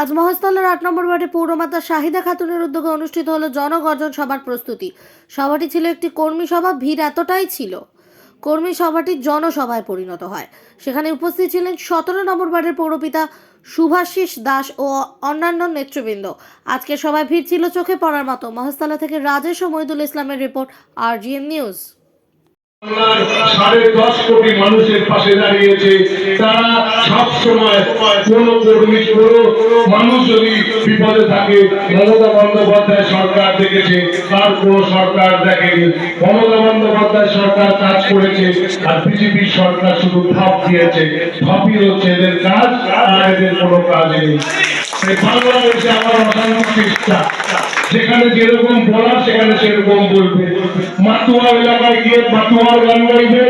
আজ মহেশতলার আট নম্বর ওয়ার্ডে পৌরমাতা শাহিদা খাতুনের উদ্যোগে অনুষ্ঠিত হলো জনগর্জন সভার প্রস্তুতি। সভাটি ছিল একটি কর্মী সভা, ভিড় এতটাই ছিল। কর্মী সভাটি জনসভায় পরিণত হয়। সেখানে উপস্থিত ছিলেন সতেরো নম্বর ওয়ার্ডের পৌরপিতা শুভাশিস দাস ও অন্যান্য নেতৃবৃন্দ। আজকের সভায় ভিড় ছিল চোখে পড়ার মতো। মহেশতলা থেকে রাজেশ ও মহিদুল ইসলামের রিপোর্ট আর নিউজ। সাড়ে দশ কোটি মানুষের পাশে দাঁড়িয়েছে। তারা সব সময় মানুষ যদি বিপদে থাকে, মমতা বন্দ্যোপাধ্যায় সরকার দেখেছে। আর কোন সরকার দেখেনি। মমতা বন্দ্যোপাধ্যায় সরকার কাজ করেছে আর বিজেপি সরকার শুধু ভাব দিয়েছে। ভাবই হচ্ছে এদের কাজ আর এদের কোনো কাজ নেই। বাংলাদেশে আমার অশান্তি চেষ্টা। যেখানে যেরকম বলার সেখানে সেরকম বলবে। মাতুয়া এলাকায় গিয়ে মাতুয়ার গান গাইবে,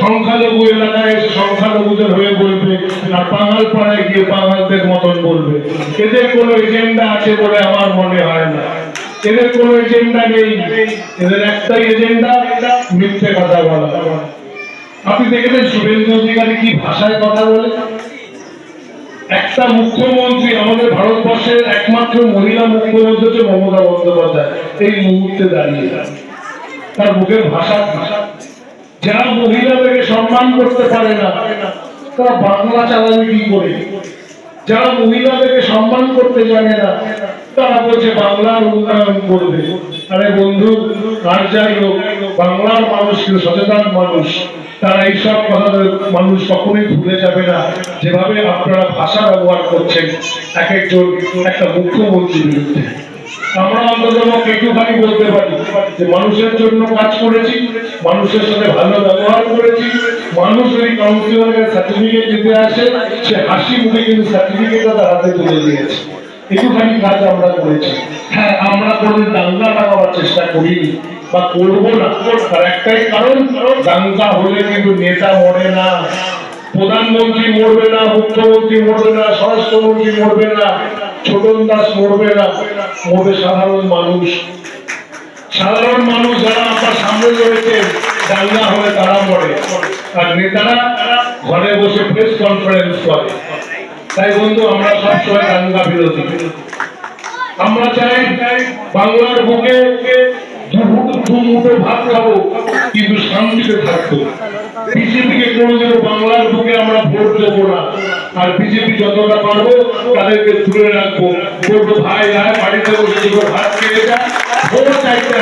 সংখ্যালঘু এলাকায় এসে সংখ্যালঘুদের হয়ে বলবে আর বাঙাল পাড়ায় গিয়ে বাঙালদের মতন বলবে। এদের কোনো এজেন্ডা আছে বলে আমার মনে হয় না। এদের কোনো এজেন্ডা নেই। এদের একটাই এজেন্ডা, মিথ্যে কথা বলা। আপনি দেখেছেন শুভেন্দু অধিকারী কি ভাষায় কথা বলে? একটা মুখ্যমন্ত্রী আমাদের ভারতবর্ষের একমাত্র মহিলা মুখ্যমন্ত্রী হচ্ছে মমতা বন্দ্যোপাধ্যায়। এই মুহূর্তে দাঁড়িয়ে তার মুখের ভাষা ভাষা যারা মহিলাদেরকে সম্মান করতে পারে না, তারা বাংলা চালাবে কি করে? যারা মহিলাদেরকে সম্মান করতে জানে না, তারা বলছে বাংলার উন্নয়ন করবে। আরে বন্ধু যাই হোক, বাংলার মানুষ কিন্তু সচেতন মানুষ। তারা এইসব কথা মানুষ কখনোই ভুলে যাবে না। যেভাবে আপনারা ভাষা ব্যবহার করছেন, এক একজন, একটা মুখ্যমন্ত্রীর বিরুদ্ধে। আমরা অন্তত একটুখানি বলতে পারি যে মানুষের জন্য কাজ করেছি, মানুষের সাথে ভালো ব্যবহার করেছি। মানুষ ওই কাউন্সিলরের সার্টিফিকেট দিতে আসে, সে হাসি মুখে কিন্তু সার্টিফিকেটটা তার হাতে তুলে দিয়েছে। একটুখানি কাজ আমরা করেছি হ্যাঁ আমরা কোনো দাঙ্গা লাগাবার চেষ্টা বা করব না। তার একটাই কারণ, দাঙ্গা হলে কিন্তু নেতা মরে না, প্রধানমন্ত্রী মরবে না, মুখ্যমন্ত্রী মরবে না, স্বরাষ্ট্রমন্ত্রী মরবে না, ছোটন দাস মরবে না, মরবে সাধারণ মানুষ। সাধারণ মানুষ যারা আপনার সামনে রয়েছে, দাঙ্গা হলে তারা মরে। আর নেতারা ঘরে বসে প্রেস কনফারেন্স করে। তাই বন্ধু, আমরা সবসময় দাঙ্গা বিরোধী। আমরা চাই বাংলার বুকে ভাত খাব, কিন্তু শান্তিতে থাকব। বিজেপিকে বাংলার বুকে আমরা ভোট দেবো না। আর বিজেপি যতটা পারব, তাদেরকে দূরে রাখব। বলব, ভাই ভাই, বাড়িতে বসে ভাত খেয়ে যা ভোট চাইতে।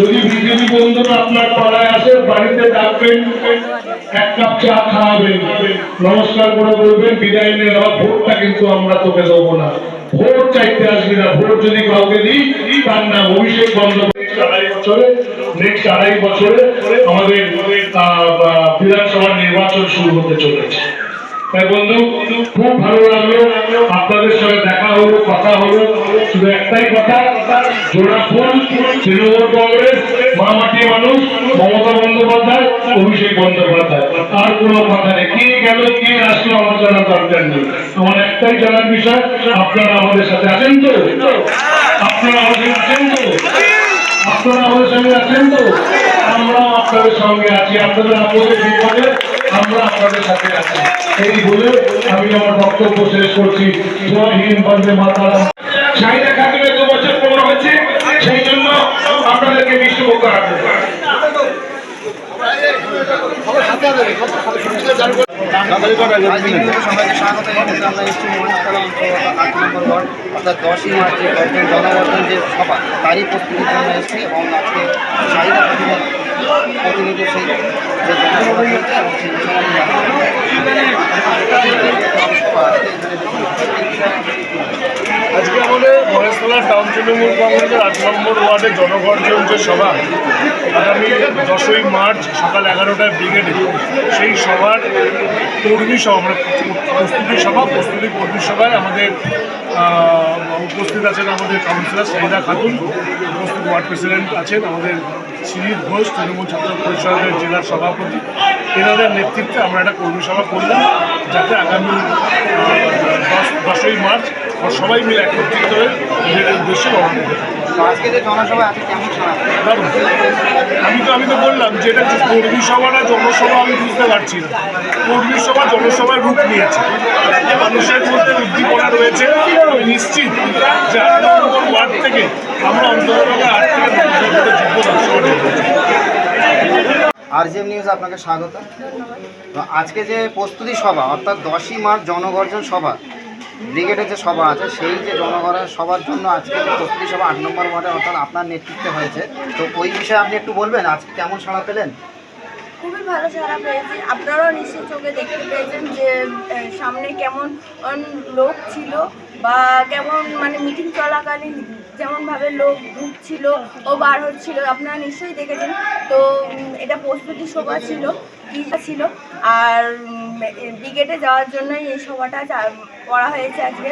যদি বিজেপি বন্ধুরা আপনার পাড়ায় আসে, বাড়িতে ডাকবেন, এক কাপ চা খাওয়াবেন। নমস্কার করে বলবেন, বিদায় নিয়ে নেওয়া, ভোটটা কিন্তু আমরা তোকে দেবো না। ভোট চাইতে আসবি না, ভোট যদি কাউকে দিই, তার নাম অভিষেক বছরে আড়াই বছরে আমাদের নির্বাচন শুরু হতে চলেছে। বন্ধু, খুব ভালো লাগল। আপনাদের সঙ্গে দেখা হলো, কথা হলো। শুধু একটাই কথা জোড়া ফুল তৃণমূল কংগ্রেস মা মাটি মানুষ, মমতা বন্দ্যোপাধ্যায়, অভিষেক বন্দ্যোপাধ্যায়। আর কোনো কথা নেই। কে গেল, কে আসলো, আমার জানার দরকার নেই। আমার একটাই জানার বিষয়, আপনারা আমাদের সাথে আছেন তো? আপনারা আমাদের আছেন তো? আপনারা আমাদের সঙ্গে আছেন তো? আমরা আপনাদের সঙ্গে আছি। আপনাদের আপনাদের বিপদে আমরা আপনাদের সাথে আছি। এই বলে আমি আমার বক্তব্য শেষ করছি। জয় হিন্দ, বন্দে মাতারাম। চাহিদা খাতুনের দু বছর পূর্ণ হয়েছে, সেই দশই মার্চ গঠন জনগঠন যে সভা তারই প্রস্তুতির জন্য এসেছি। এবং আজকে চাহিদা প্রতিনিধি সেই আজকে আমাদের মহেশতলা টাউন তৃণমূল কংগ্রেসের আট নম্বর ওয়ার্ডের জনগর্জন যে সভা, আগামী দশই মার্চ সকাল এগারোটায় ব্রিগেডে, সেই সভার কর্মী সভা, আমরা প্রস্তুতি সভা, প্রস্তুতি কর্মী সভায় আমাদের উপস্থিত আছেন আমাদের কাউন্সিলর সাহিদা খাতুন, উপস্থিত ওয়ার্ড প্রেসিডেন্ট আছেন আমাদের শ্রী ঘোষ, তৃণমূল ছাত্র পরিষদের জেলার সভাপতি। এনাদের নেতৃত্বে আমরা একটা কর্মী সভা করলাম, যাতে আগামী দশ, দশই মার্চ সবাই মিলে একত্রিত হয়ে নিজেদের উদ্দেশ্যে রওনা আমি তো আমি তো বললাম যে এটা কর্মী সভা না জনসভা আমি বুঝতে পারছি না। কর্মী সভা জনসভায় রূপ নিয়েছে। মানুষের মধ্যে উদ্দীপনা রয়েছে। আমি নিশ্চিত যে আট নম্বর ওয়ার্ড থেকে আমরা অন্তত আট থেকে নিউজ আপনাকে স্বাগত। তো আজকে যে প্রস্তুতি সভা অর্থাৎ দশই মার্চ জনগর্জন সভা ব্রিগেডের যে সভা আছে, সেই যে জনগণের সবার জন্য আজকে যে সভা, আট নম্বর ওয়ার্ডে অর্থাৎ আপনার নেতৃত্বে হয়েছে। তো ওই বিষয়ে আপনি একটু বলবেন, আজকে কেমন সাড়া পেলেন? খুবই ভালো সারা পেয়েছি। আপনারাও নিশ্চয়ই চোখে দেখতে পেয়েছেন যে সামনে কেমন লোক ছিল বা কেমন মানে মিটিং চলাকালীন যেমনভাবে লোক ঢুকছিল ও বার হচ্ছিল, আপনারা নিশ্চয়ই দেখেছেন। তো এটা প্রস্তুতি সভা ছিল ছিল। আর ব্রিগেডে যাওয়ার জন্যই এই সভাটা করা হয়েছে আজকে।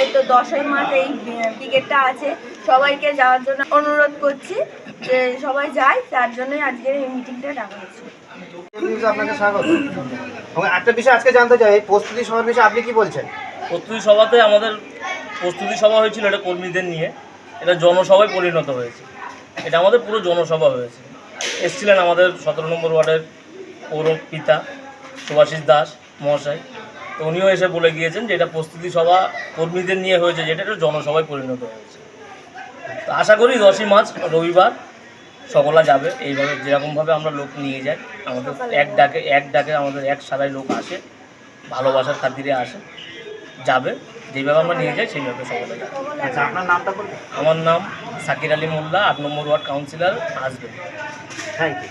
এই তো দশই মাস এই ব্রিগেডটা আছে। সবাইকে যাওয়ার জন্য অনুরোধ করছি যে সবাই যায় তার জন্যই আজকের এই মিটিংটা ডাকা হয়েছে। আপনাকে স্বাগত। এবং একটা বিষয় আজকে জানতে চাই এই প্রস্তুতি সভার বিষয়ে আপনি কি বলছেন? প্রস্তুতি সভাতে আমাদের প্রস্তুতি সভা হয়েছিল এটা কর্মীদের নিয়ে। এটা জনসভায় পরিণত হয়েছে। এটা আমাদের পুরো জনসভা হয়েছে। এসছিলেন আমাদের সতেরো নম্বর ওয়ার্ডের পৌর পিতা সুভাষিস দাস মহাশয়। তো উনিও এসে বলে গিয়েছেন যে এটা প্রস্তুতি সভা কর্মীদের নিয়ে হয়েছে যেটা এটা জনসভায় পরিণত হয়েছে। তো আশা করি দশই মার্চ রবিবার সকলা যাবে এইভাবে যেরকমভাবে আমরা লোক নিয়ে যাই আমাদের এক ডাকে এক ডাকে আমাদের এক সারাই লোক আসে ভালোবাসার খাতিরে আসে যাবে যেভাবে আমরা নিয়ে যাই সেইভাবে সকলে যাবে। আচ্ছা আপনার নামটা বলুন। আমার নাম সাকির আলী মোল্লা আট নম্বর ওয়ার্ড কাউন্সিলর আসবে থ্যাংক ইউ